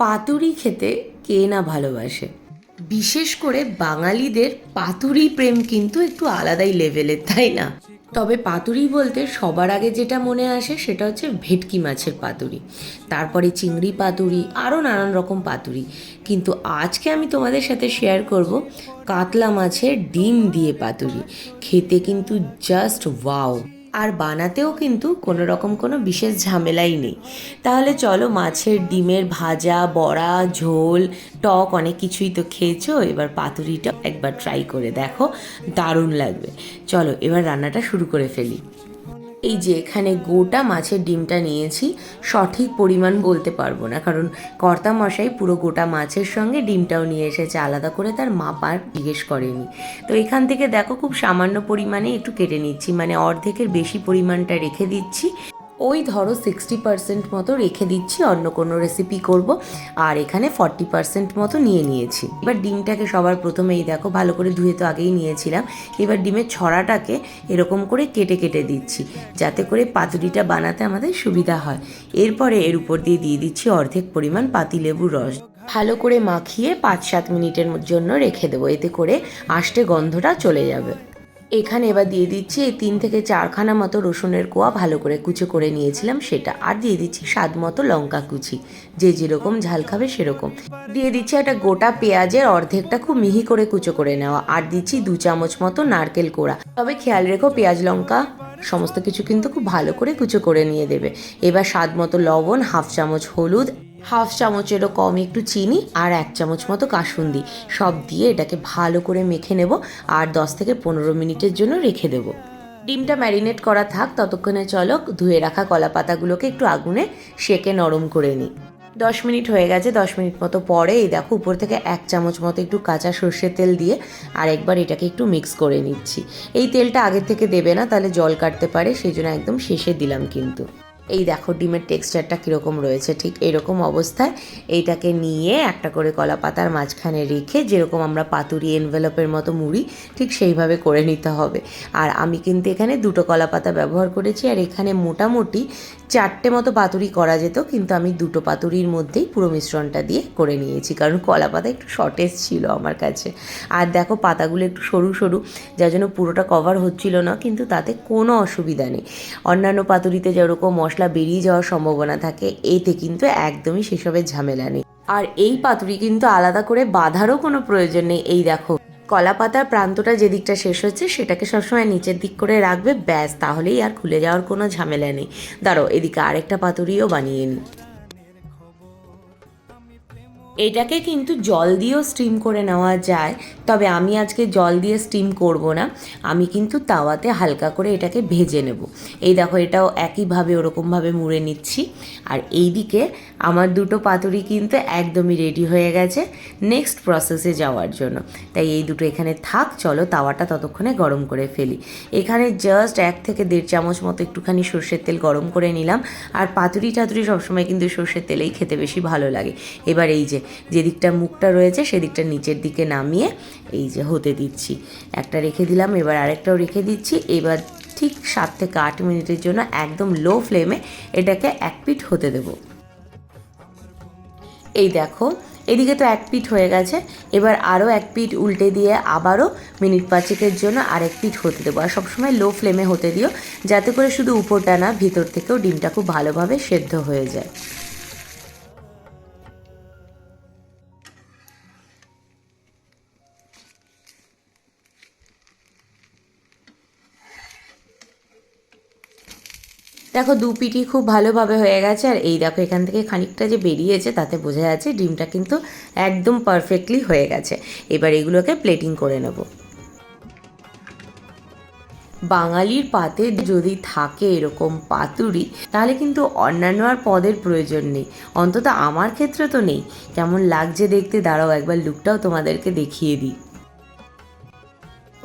পাতুরি খেতে কে না ভালোবাসে? বিশেষ করে বাঙালিদের পাতুরি প্রেম কিন্তু একটু আলাদাই লেভেলের, তাই না? তবে পাতুরি বলতে সবার আগে যেটা মনে আসে সেটা হচ্ছে ভেটকি মাছের পাতুরি, তারপরে চিংড়ি পাতুরি, আরও নানান রকম পাতুরি। কিন্তু আজকে আমি তোমাদের সাথে শেয়ার করব কাতলা মাছের ডিম দিয়ে পাতুরি, খেতে কিন্তু জাস্ট ওয়াও আর বানাতেও কিন্তু কোনো রকম কোনো বিশেষ ঝামেলাই নেই। তাহলে চলো মাছের ডিমের ভাজা, বড়া, ঝোল, টক অনেক কিছুই তো খেয়েছো, এবার পাতুরিটা একবার ট্রাই করে দেখো, দারুণ লাগবে। চলো এবার রান্নাটা শুরু করে ফেলি। এই যে এখানে গোটা মাছের ডিমটা নিয়েছি, সঠিক পরিমাণ বলতে পারব না। কারণ কর্তা মশাই পুরো গোটা মাছের সঙ্গে ডিমটাও নিয়ে এসেছে, আলাদা করে তার মাপ আর জিজ্ঞেস করেনি। তো এখান থেকে দেখো খুব সামান্য পরিমাণে একটু কেটে নিচ্ছি মানে অর্ধেকের বেশি পরিমাণটা রেখে দিচ্ছি। ওই ধরো সিক্সটি পার্সেন্ট মতো রেখে দিচ্ছি, অন্য কোনো রেসিপি করব। আর এখানে ফর্টি পার্সেন্ট মতো নিয়ে নিয়েছি। এবার ডিমটাকে সবার প্রথমেই দেখো, ভালো করে ধুয়ে তো আগেই নিয়েছিলাম। এবার ডিমের ছড়াটাকে এরকম করে কেটে কেটে দিচ্ছি, যাতে করে পাতুরিটা বানাতে আমাদের সুবিধা হয়। এরপরে এর উপর দিয়ে দিয়ে দিচ্ছি অর্ধেক পরিমাণ পাতিলেবুর রস। ভালো করে মাখিয়ে পাঁচ সাত মিনিটের জন্য রেখে দেবো, এতে করে আষ্টে গন্ধটা চলে যাবে। এখানে এবার দিয়ে দিচ্ছি এই তিন থেকে চারখানা মতো রসুনের কোয়া ভালো করে কুচো করে নিয়েছিলাম সেটা। আর দিয়ে দিচ্ছি স্বাদ মতো লঙ্কা কুচি। যে যেরকম ঝাল খাবে সেরকম। দিয়ে দিচ্ছি একটা গোটা পেঁয়াজের অর্ধেকটা খুব মিহি করে কুচো করে নেওয়া। আর দিচ্ছি দু চামচ মতো নারকেল কোড়া। তবে খেয়াল রেখো পেঁয়াজ, লঙ্কা সমস্ত কিছু কিন্তু খুব ভালো করে কুচো করে নিয়ে দেবে। এবার স্বাদ মতো লবণ, হাফ চামচ হলুদ হাফ চামচেরও কম একটু চিনি আর এক চামচ মতো কাসুন্দি। সব দিয়ে এটাকে ভালো করে মেখে নেব আর দশ থেকে পনেরো মিনিটের জন্য রেখে দেব। ডিমটা ম্যারিনেট করা থাক, ততক্ষণে চলো ধুয়ে রাখা কলা পাতাগুলোকে একটু আগুনে সেকে নরম করে নিই। দশ মিনিট হয়ে গেছে, দশ মিনিট মতো পরে এই দেখো উপর থেকে এক চামচ মতো একটু কাঁচা সর্ষের তেল দিয়ে আর একবার এটাকে একটু মিক্স করে নিচ্ছি। এই তেলটা আগের থেকে দেবে না, তাহলে জল কাটতে পারে, সেই জন্য একদম শেষে দিলাম কিন্তু। এই দেখো ডিমের টেক্সচারটা কীরকম রয়েছে, ঠিক এরকম অবস্থায় এইটাকে নিয়ে একটা করে কলা পাতার মাঝখানে রেখে যেরকম আমরা পাতুরি এনভেলপের মতো মুড়ি, ঠিক সেইভাবে করে নিতে হবে। আর আমি কিন্তু এখানে দুটো কলা পাতা ব্যবহার করেছি, আর এখানে মোটামুটি চারটে মতো পাতুরি করা যেত, কিন্তু আমি দুটো পাতুরির মধ্যেই পুরো মিশ্রণটা দিয়ে করে নিয়েছি, কারণ কলা পাতা একটু শর্টেজ ছিল আমার কাছে। আর দেখো পাতাগুলো একটু সরু সরু, যার জন্য পুরোটা কভার হচ্ছিল না, কিন্তু তাতে কোনো অসুবিধা নেই। অন্যান্য পাতুরিতে যেরকম মশলা বেরিয়ে যাওয়ার সম্ভাবনা থাকে, এতে কিন্তু একদমই সেসবের ঝামেলা নেই। আর এই পাতুরি কিন্তু আলাদা করে বাঁধারও কোনো প্রয়োজন নেই, এই দেখো। কলা পাতার প্রান্তটা যেদিকটা শেষ হচ্ছে সেটাকে সবসময় নিচের দিক করে রাখবে, ব্যাস, তাহলেই আর খুলে যাওয়ার কোনো ঝামেলা নেই। দাঁড়ো এদিকে আরেকটা পাতুরিও বানিয়ে নিই এটাকে কিন্তু জল দিয়েও স্টিম করে নেওয়া যায়। তবে আমি আজকে জল দিয়ে স্টিম করব না। আমি কিন্তু তাওয়াতে হালকা করে এটাকে ভেজে নেব। এই দেখো, এটাও একইভাবে ওরকমভাবে মুড়ে নিচ্ছি। আর এই দিকে আমার দুটো পাতুরি কিন্তু একদমই রেডি হয়ে গেছে নেক্সট প্রসেসে যাওয়ার জন্য। তাই এই দুটো এখানে থাক, চলো তাওয়াটা ততক্ষণে গরম করে ফেলি। এখানে জাস্ট এক থেকে দেড় চামচ মতো একটুখানি সর্ষের তেল গরম করে নিলাম। আর পাতুরি টাতুরি সবসময় কিন্তু সর্ষের তেলেই খেতে বেশি ভালো লাগে। এবার এই যে যে দিকটা মুখটা রয়েছে সেদিকটা নিচের দিকে নামিয়ে এই যে হতে দিচ্ছি। একটা রেখে দিলাম, এবার আরেকটাও রেখে দিচ্ছি। এবার ঠিক সাত থেকে আট মিনিটের জন্য একদম লো ফ্লেমে এটাকে এক পিঠ হতে দেবো। এই দেখো, এদিকে তো এক পিঠ হয়ে গেছে। এবার আরও এক পিঠ উল্টে দিয়ে আবারও মিনিট পাঁচেকের জন্য আরেক পিঠ হতে দেবো। আর সবসময় লো ফ্লেমে হতে দিও, যাতে করে শুধু উপরটা না, ভিতর থেকেও ডিমটা খুব ভালোভাবে সেদ্ধ হয়ে যায়। দেখো দু পিটি খুব ভালোভাবে হয়ে গেছে, আর এই দেখো এখান থেকে খানিকটা যে বেরিয়েছে তাতে বোঝা যাচ্ছে ডিমটা কিন্তু একদম পারফেক্টলি হয়ে গেছে। এবার এগুলোকে প্লেটিং করে নেব। বাঙালির পাতে যদি থাকে এরকম পাতুরি, তাহলে কিন্তু অন্যান্য আর পদের প্রয়োজন নেই। অন্তত আমার ক্ষেত্রে তো নেই। কেমন লাগছে দেখতে, দাঁড়াও একবার লুকটাও তোমাদেরকে দেখিয়ে দিই।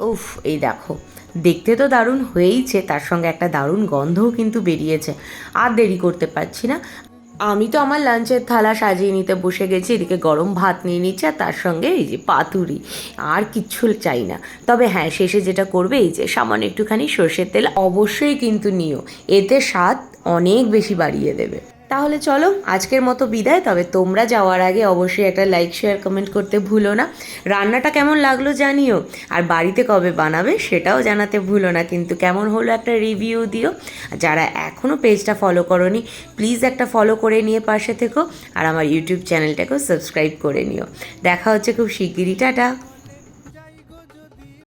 উফ, এই দেখো। দেখতে তো দারুণ হয়েইছে, তার সঙ্গে একটা দারুণ গন্ধও কিন্তু বেরিয়েছে। আর দেরি করতে পারছি না। আমি তো আমার লাঞ্চের থালা সাজিয়ে নিতে বসে গেছি, এদিকে গরম ভাত নিয়ে নিচ্ছে, আর তার সঙ্গে এই যে পাতুরি, আর কিচ্ছু চাই না। তবে হ্যাঁ শেষে যেটা করবে, এই যে সামান্য একটুখানি সর্ষের তেল অবশ্যই কিন্তু নিও, এতে স্বাদ অনেক বেশি বাড়িয়ে দেবে। তাহলে চলো, আজকের মতো বিদায়। তবে তোমরা যাওয়ার আগে অবশ্যই একটা লাইক শেয়ার কমেন্ট করতে ভুলো না। রান্নাটা কেমন লাগল জানিও। আর বাড়িতে কবে বানাবে সেটাও জানাতে ভুলো না। কিন্তু কেমন হলো একটা রিভিউ দিও। যারা এখনও পেজটা ফলো করনি প্লিজ একটা ফলো করে নিয়ে পাশে থেকো। আর আমার ইউটিউব চ্যানেলটাকেও সাবস্ক্রাইব করে নিও। দেখা হচ্ছে খুব শিগগিরই। টাটা!